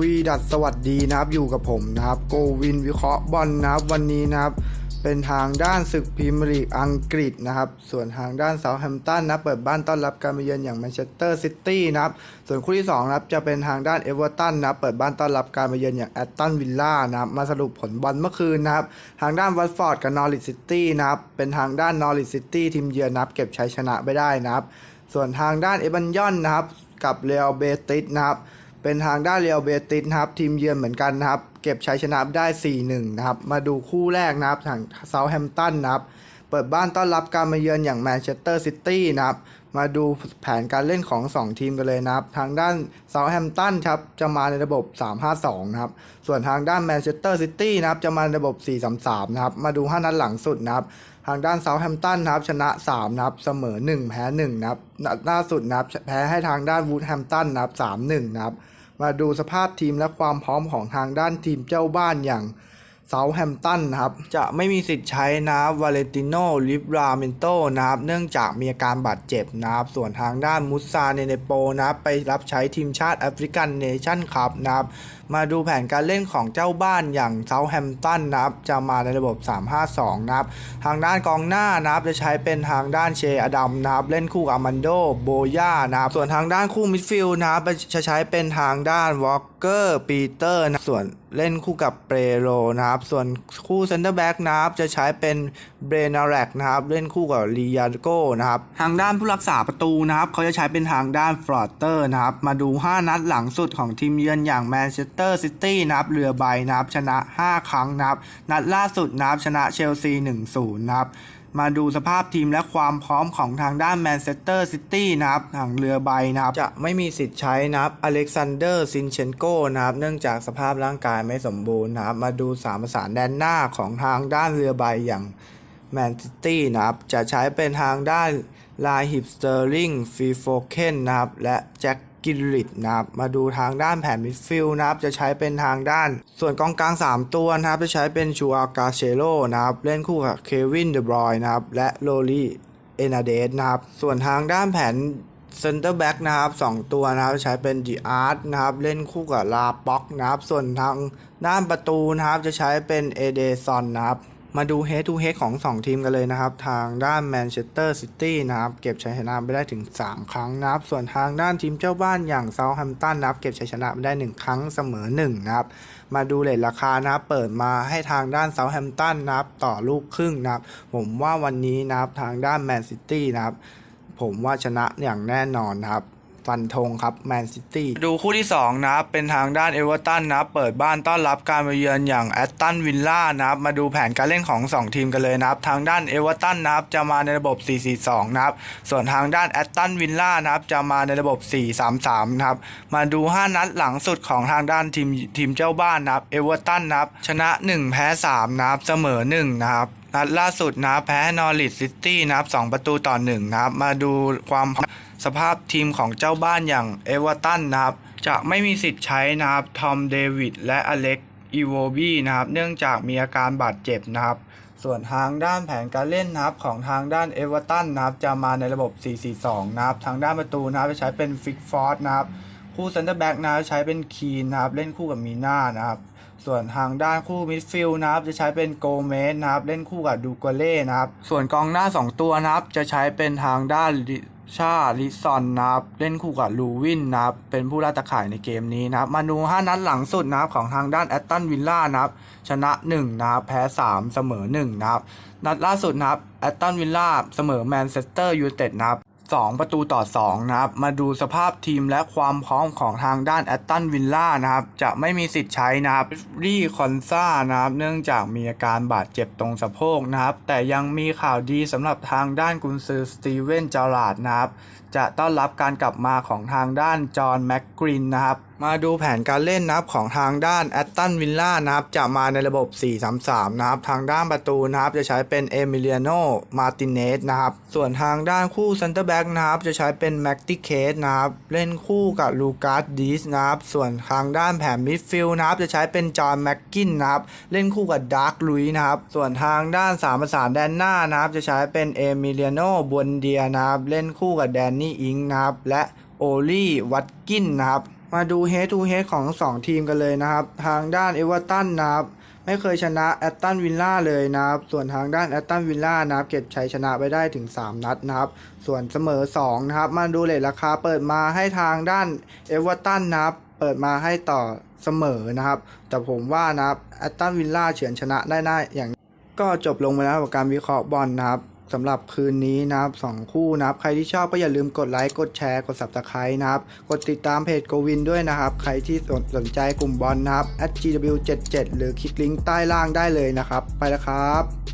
วีดัสสวัสดีนะครับอยู่กับผมนะครับโกวินวิเคราะห์บอลนะครับวันนี้นะครับเป็นทางด้านศึกพรีเมียร์ลีกอังกฤษนะครับ ส่วนทางด้านเซาท์แฮมป์ตันนะเปิดบ้านต้อนรับการมาเยือนอย่างแมนเชสเตอร์ซิตี้นะครับ ส่วนคู่ที่2นะครับจะเป็นทางด้านเอเวอร์ตันนะเปิดบ้านต้อนรับการมาเยือนอย่างแอตตันวิลล่านะครับมาสรุปผลบอลเมื่อคืนนะครับ ทางด้านวัตฟอร์ดกับนอริทซิตี้นะครับเป็นทางด้านนอริทซิตี้ทีมเยือนนะครับเก็บชัยชนะไปได้นะครับ ส่วนทางด้านเอเบนยอนนะครับกับเรอัลเบติสนะครับ เป็นทางด้านเรียลเบติสนะครับ ทีมเยือนเหมือนกันนะครับ เก็บชัยชนะได้ 4-1 นะครับ มาดูคู่แรกนะครับทางเซาท์แฮมป์ตันนะครับ เปิดบ้านต้อนรับการมาเยือนอย่างแมนเชสเตอร์ซิตี้นะครับ มาดูแผนการเล่นของ 2 ทีมกันเลยนะครับ ทางด้านเซาท์แฮมป์ตันครับจะมาในระบบ 3-5-2 นะครับ ส่วนทางด้านแมนเชสเตอร์ซิตี้นะครับจะมาในระบบ 4-3-3 นะครับ มาดู 5 นัดหลังสุดนะครับทางด้านเซาท์แฮมป์ตันนะครับชนะ 3นะครับเสมอ 1 แพ้ 1 นะครับนัดล่าสุดนะครับแพ้ให้ทางด้านวูดแฮมป์ตันนะครับ3-1 นะครับ มาดูสภาพทีมและความพร้อมของทางด้านทีมเจ้าบ้านอย่างเซาแฮมตันนะครับ จะไม่มีสิทธิ์ใช้นะครับวาเลนติโนลิบราเมนโตนะครับ เนื่องจากมีอาการบาดเจ็บนะครับ ส่วนทางด้านมุสซาเนเนโปนะครับ ไปรับใช้ทีมชาติแอฟริกันเนชั่นครับนะครับ มาดูแผนการเล่นของเจ้าบ้านอย่างเซาท์แฮมป์ตันนะครับจะมาในระบบ 3-5-2 นะครับ ทางด้านกองหน้านะครับจะใช้เป็นทางด้านเชอดัมนะครับเล่นคู่กับอมันโดโบย่านะครับส่วนทางด้านคู่มิดฟิลด์นะครับจะใช้เป็นทางด้านวอลเกอร์ปีเตอร์นะส่วนเล่นคู่กับเปโรนะครับ ส่วนคู่เซนเตอร์แบ็กนะครับจะใช้เป็นเบรนาแรกนะครับ เล่นคู่กับลียาโกนะครับ ทางด้านผู้รักษาประตูนะครับ เขาจะใช้เป็นทางด้านฟลอตเตอร์นะครับ มาดู 5 นัดหลังสุดของทีมเยือนอย่างแมนเชสเตอร์เตอร์ซิตี้นะครับเรือใบนะครับชนะ 5 ครั้งนะครับ นัดล่าสุดนะครับชนะเชลซี 1-0 นะครับมาดูสภาพทีมและความพร้อมของทางด้านแมนเชสเตอร์ซิตี้นะครับทางเรือใบนะครับจะไม่มีสิทธิ์ใช้นะครับอเล็กซานเดอร์ซินเชนโกนะครับเนื่องจากสภาพร่างกายไม่สมบูรณ์นะครับมาดูสามประสานแดนหน้าของทางด้านเรือใบอย่างแมนซิตี้นะครับจะใช้เป็นทางด้านลาฮิปสเตอร์ลิงฟีโฟเคนนะครับและแจ็ค กิลลิตนะครับ มาดูทางด้านแผนมิดฟิลด์นะครับ จะใช้เป็นทางด้าน ส่วนกองกลาง 3 ตัวนะครับ จะใช้เป็นชูอากาเชโลนะครับ เล่นคู่กับเควินเดบรอยนะครับ และโรลี่เอนาเดสนะครับ ส่วนทางด้านแผนเซนเตอร์แบ็กนะครับ2ตัวนะครับใช้เป็นดีอาร์ตนะครับ เล่นคู่กับลาป็อกนะครับ ส่วนทางด้านประตูนะครับ จะใช้เป็นเอเดซอนนะครับ มาดู head to head ของ 2 ทีมกันเลยนะครับ ทางด้านแมนเชสเตอร์ซิตี้นะครับเก็บชัยชนะไปได้ถึง 3 ครั้งนะครับ ส่วนทางด้านทีมเจ้าบ้านอย่างเซาท์แฮมป์ตันนะครับเก็บชัยชนะไปได้ 1 ครั้งเสมอ1นะครับมาดูเลทราคานะครับเปิดมาให้ทางด้านเซาท์แฮมป์ตันนะครับต่อลูกครึ่งนะครับผมว่าวันนี้นะครับทางด้านแมนซิตี้นะครับผมว่าชนะอย่างแน่นอนนะครับ ฟันธงครับแมนซิตี้ดูคู่ที่ 2 นะครับ เป็นทางด้านเอเวอร์ตันนะเปิดบ้านต้อนรับการมาเยือนอย่างแอตตันวิลล่านะครับ มาดูแผนการเล่นของ 2 ทีมกันเลยนะครับ ทางด้านเอเวอร์ตันนะครับจะมาในระบบ 4-4-2 นะครับ ส่วนทางด้านแอตตันวิลล่านะครับจะมาในระบบ 4-3-3 นะครับ มาดู 5 นัดหลังสุดของทางด้านทีมทีมเจ้าบ้านนะครับเอเวอร์ตันนะครับชนะ 1 แพ้ 3 นะครับเสมอ 1 นะครับนัดล่าสุดนะแพ้นอริทซิตี้นะครับ2ประตูต่อ1นะครับมาดูความ สภาพทีมของเจ้าบ้านอย่างเอเวอร์ตันนะครับ จะไม่มีสิทธิ์ใช้นะครับทอมเดวิดและอเล็กอีโวบีนะครับ เนื่องจากมีอาการบาดเจ็บนะครับ ส่วนทางด้านแผนการเล่นนะครับของทางด้านเอเวอร์ตันนะครับ จะมาในระบบ 4-4-2 นะครับ ทางด้านประตูนะครับจะใช้เป็นฟิกฟอร์ดนะครับ คู่เซนเตอร์แบ็กนะครับใช้เป็นคีนนะครับ เล่นคู่กับมีน่านะครับ ส่วนทางด้านคู่มิดฟิลด์นะครับ จะใช้เป็นโกเมสนะครับ เล่นคู่กับดูกัวเล่นะครับ ส่วนกองหน้า 2 ตัวนะครับ จะใช้เป็นทางด้าน ชาลิซอนนะครับเล่นคู่กับลูวินนะครับเป็นผู้ล่าตะข่ายในเกมนี้นะครับมาดู5นัดหลังสุดนะครับของทางด้านแอตตันวิลล่านะครับชนะ1นะครับแพ้ 3 เสมอ1นะครับนัดล่าสุดนะครับแอตตันวิลล่าเสมอแมนเชสเตอร์ยูไนเต็ดนะครับ 2 ประตูต่อ 2 นะครับ มาดูสภาพทีมและความพร้อมของทางด้านแอตตันวิลล่านะครับ จะไม่มีสิทธิ์ใช้นะครับรีคอนซ่านะครับ เนื่องจากมีอาการบาดเจ็บตรงสะโพกนะครับ แต่ยังมีข่าวดีสำหรับทางด้านกุนซือสตีเวนจาราดนะครับ จะต้อนรับการกลับมาของทางด้านจอห์นแม็กกรินนะครับ มาดูแผนการเล่นนะครับของทางด้านแอตตันวิลล่านะครับจะมาในระบบ 4-3-3 นะครับ ทางด้านประตูนะครับ จะใช้เป็นเอมิเลียโนมาติเนสนะครับ ส่วนทางด้านคู่เซนเตอร์แบ็กนะครับ จะใช้เป็นแม็กติเคสนะครับ เล่นคู่กับลูกัสดีสนะครับ ส่วนทางด้านแผนมิดฟิลด์นะครับ จะใช้เป็นจอห์นแม็กกินนะครับ เล่นคู่กับดาร์คลุยนะครับ ส่วนทางด้านสามประสานแดนหน้านะครับ จะใช้เป็นเอมิเลียโนบวนเดียนะครับ เล่นคู่กับแดนนี่อิงนะครับ และโอลี่วัตกินนะครับ มาดู head to head ของทั้งสองทีมกันเลยนะครับ ทางด้านเอเวอร์ตันนะครับ ไม่เคยชนะแอตตันวิลล่าเลยนะครับ ส่วนทางด้านแอตตันวิลล่านะครับ เก็บชัยชนะไปได้ถึง 3 นัดนะครับ ส่วนเสมอ 2 นะครับ มาดูเลทราคาเปิดมาให้ทางด้านเอเวอร์ตันนะครับ เปิดมาให้ต่อเสมอนะครับ แต่ผมว่านะครับแอตตันวิลล่าเฉือนชนะได้น่าอย่างก็จบลงไปแล้วกับการวิเคราะห์บอลนะครับ สำหรับคืนนี้นะครับสองคู่นะครับ ใครที่ชอบก็อย่าลืมกดไลค์ กดแชร์ กด subscribe นะครับ กดติดตามเพจโกวินด้วยนะครับ ใครที่สนสนใจกลุ่มบอลนะครับ @gw77 หรือคลิกลิงก์ใต้ล่างได้เลยนะครับ ไปแล้วครับ